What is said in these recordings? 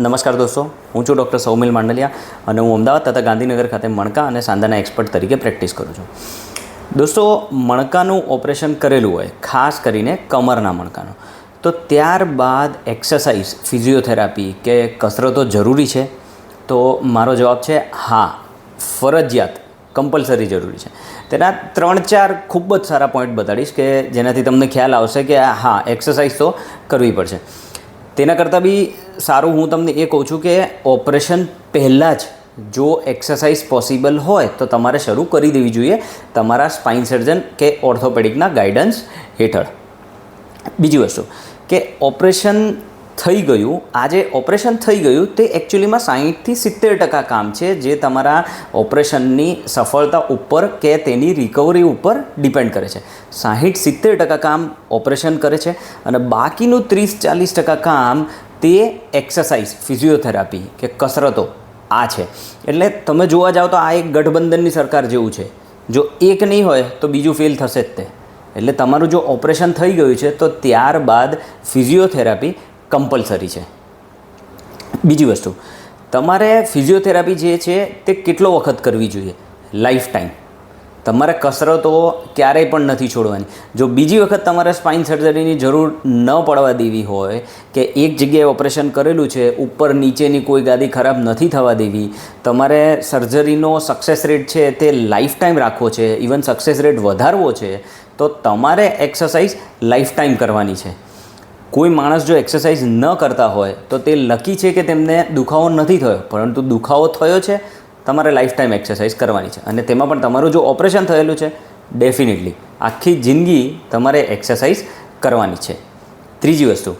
નમસ્કાર દોસ્તો, હું છું ડૉક્ટર સૌમિલ માંડલિયા અને હું અમદાવાદ તથા ગાંધીનગર ખાતે મણકા અને સાંધાના એક્સપર્ટ તરીકે પ્રેક્ટિસ કરું છું. દોસ્તો, મણકાનું ઓપરેશન કરેલું હોય, ખાસ કરીને કમરના મણકાનું. તો ત્યારબાદ એક્સરસાઇઝ, ફિઝિયોથેરાપી કે કસરતો જરૂરી છે? તો મારો જવાબ છે હા, ફરજિયાત, કમ્પલસરી જરૂરી છે. તેના ત્રણ ચાર ખૂબ જ સારા પોઈન્ટ બતાડીશ કે જેનાથી તમને ખ્યાલ આવશે કે હા, એક્સરસાઇઝ તો કરવી પડશે. તેના કરતાં બી સારું હું તમને એ કહું છું કે ઓપરેશન પહેલાં જ જો એક્સરસાઇઝ પોસિબલ હોય તો તમારે શરૂ કરી દેવી જોઈએ તમારા સ્પાઇન સર્જન કે ઓર્થોપેડિકના ગાઈડન્સ હેઠળ. બીજી વસ્તુ કે ઓપરેશન થઈ ગયું. આજે ઓપરેશન થઈ ગયું. તે એકચ્યુઅલીમાં સાહીઠથી સિત્તેર ટકા કામ છે જે તમારા ઓપરેશનની સફળતા ઉપર કે તેની રિકવરી ઉપર ડિપેન્ડ કરે છે. સાહીઠ સિત્તેર ટકા કામ ઓપરેશન કરે છે અને બાકીનું ત્રીસ ચાલીસ ટકા કામ તે એક્સરસાઇઝ ફિઝિયોથેરાપી કે કસરતો આ છે. એટલે તમે જોવા જાઓ તો આ એક ગઠબંધનની સરકાર જેવું છે. જો એક નહીં હોય તો બીજું ફેલ થશે જ તે. એટલે તમારું જો ઓપરેશન થઈ ગયું છે તો ત્યારબાદ ફિઝિયોથેરાપી કમ્પલસરી છે. બીજી વસ્તુ, તમારે ફિઝિયોથેરાપી જે છે તે કેટલો વખત કરવી જોઈએ? લાઈફ ટાઈમ તમારે કસરતો ક્યારેય પણ નથી છોડવાની. જો બીજી વખત તમારે સ્પાઇન સર્જરીની જરૂર ન પડવા દેવી હોય, કે એક જગ્યાએ ઓપરેશન કરેલું છે, ઉપર નીચેની કોઈ ગાદી ખરાબ નથી થવા દેવી, તમારે સર્જરીનો સક્સેસ રેટ છે તે લાઈફ ટાઈમ રાખવો છે ઇવન સક્સેસ રેટ વધારવો છે, તો તમારે એક્સરસાઇઝ લાઈફ ટાઈમ કરવાની છે. કોઈ માણસ જો એક્સરસાઇઝ ન કરતા હોય, તો તે લકી છે કે તેમને દુખાવો નથી થયો. પરંતુ દુખાવો થયો છે, તમારે લાઈફ ટાઈમ એક્સરસાઇઝ કરવાની છે. અને તેમાં પણ તમારું જો ઓપરેશન થયેલું છે ડેફિનેટલી આખી જિંદગી તમારે એક્સરસાઇઝ કરવાની છે. ત્રીજી વસ્તુ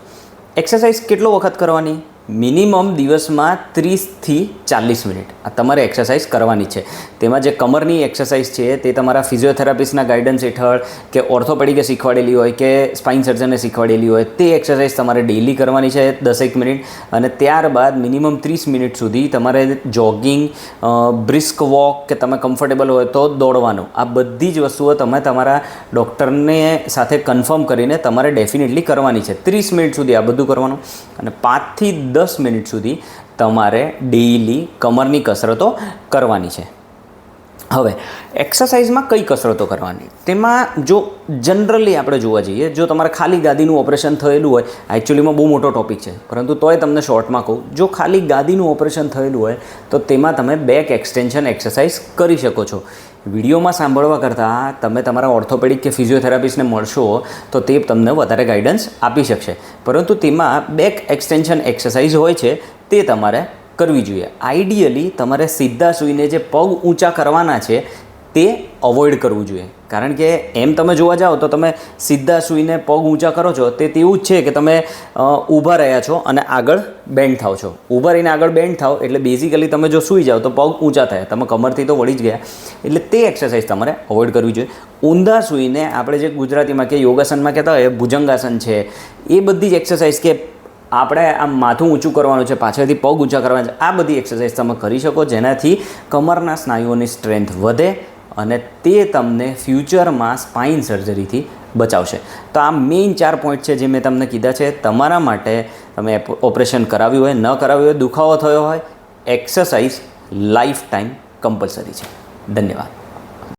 એક્સરસાઇઝ કેટલો વખત કરવાની? મિનિમમ દિવસમાં ત્રીસથી ચાલીસ મિનિટ આ તમારે એક્સરસાઇઝ કરવાની છે. તેમાં જે કમરની એક્સરસાઇઝ છે તે તમારા ફિઝિયોથેરાપિસ્ટના ગાઈડન્સ હેઠળ કે ઓર્થોપેડિકે શીખવાડેલી હોય કે સ્પાઇન સર્જને શીખવાડેલી હોય તે એક્સરસાઇઝ તમારે ડેઇલી કરવાની છે દસેક મિનિટ. અને ત્યારબાદ મિનિમમ ત્રીસ મિનિટ સુધી તમારે જોગિંગ બ્રિસ્ક વોક કે તમે કમ્ફર્ટેબલ હોય તો દોડવાનું. આ બધી જ વસ્તુઓ તમે તમારા ડૉક્ટરને સાથે કન્ફર્મ કરીને તમારે ડેફિનેટલી કરવાની છે. ત્રીસ મિનિટ સુધી આ બધું કરવાનું. અને પાંચથી દસ મિનિટ સુધી તમારે ડેઈલી કમરની કસરતો કરવાની છે. હવે એક્સરસાઇઝમાં કઈ કસરતો કરવાની? તેમાં જો જનરલી આપણે જોવા જઈએ, જો તમારે ખાલી ગાદીનું ઓપરેશન થયેલું હોય એકચ્યુઅલીમાં બહુ મોટો ટોપિક છે, પરંતુ તોય તમને શોર્ટમાં કહું, જો ખાલી ગાદીનું ઓપરેશન થયેલું હોય, તો તેમાં તમે બેક એક્સટેન્શન એક્સરસાઇઝ કરી શકો છો. વિડીયોમાં સાંભળવા કરતાં તમે તમારા ઓર્થોપેડિક કે ફિઝિયોથેરાપિસ્ટને મળશો તો તે તમને વધારે ગાઈડન્સ આપી શકશે. પરંતુ તેમાં બેક એક્સટેન્શન એક્સરસાઇઝ હોય છે, તે તમારે કરવી જોઈએ. આઈડિયલી તમારે સીધા સૂઈને જે પગ ઊંચા કરવાના છે તે અવોઇડ કરવું જોઈએ. કારણ કે એમ તમે જોવા જાઓ તો તમે સીધા સૂઈને પગ ઊંચા કરો છો, તે તેવું જ છે કે તમે ઊભા રહ્યા છો અને આગળ બેન્ડ થાવ છો. ઊભા રહીને આગળ બેન્ડ થાવ એટલે બેઝિકલી તમે જો સૂઈ જાઓ તો પગ ઊંચા થાય. તમે કમરથી તો વળી જ ગયા. એટલે તે એક્સરસાઇઝ તમારે અવોઇડ કરવી જોઈએ. ઊંધા સૂઈને આપણે જે ગુજરાતીમાં કે યોગાસનમાં કહેતા હોય ભુજંગાસન છે, એ બધી જ એક્સરસાઇઝ કે આપણે આમ માથું ઊંચું કરવાનું છે, પાછળથી પગ ઊંચા કરવાના છે, આ બધી એક્સરસાઇઝ તમે કરી શકો જેનાથી કમરના સ્નાયુઓની સ્ટ્રેન્થ વધે અને તે તમને ફ્યુચરમાં સ્પાઇન સર્જરીથી બચાવશે. તો આ મેઇન ચાર પોઈન્ટ છે જે મેં તમને કીધા છે. તમારા માટે તમે ઓપરેશન કરાવ્યું હોય, ન કરાવ્યું હોય, દુખાવો થયો હોય, એક્સરસાઇઝ લાઈફ ટાઈમ કમ્પલસરી છે. ધન્યવાદ.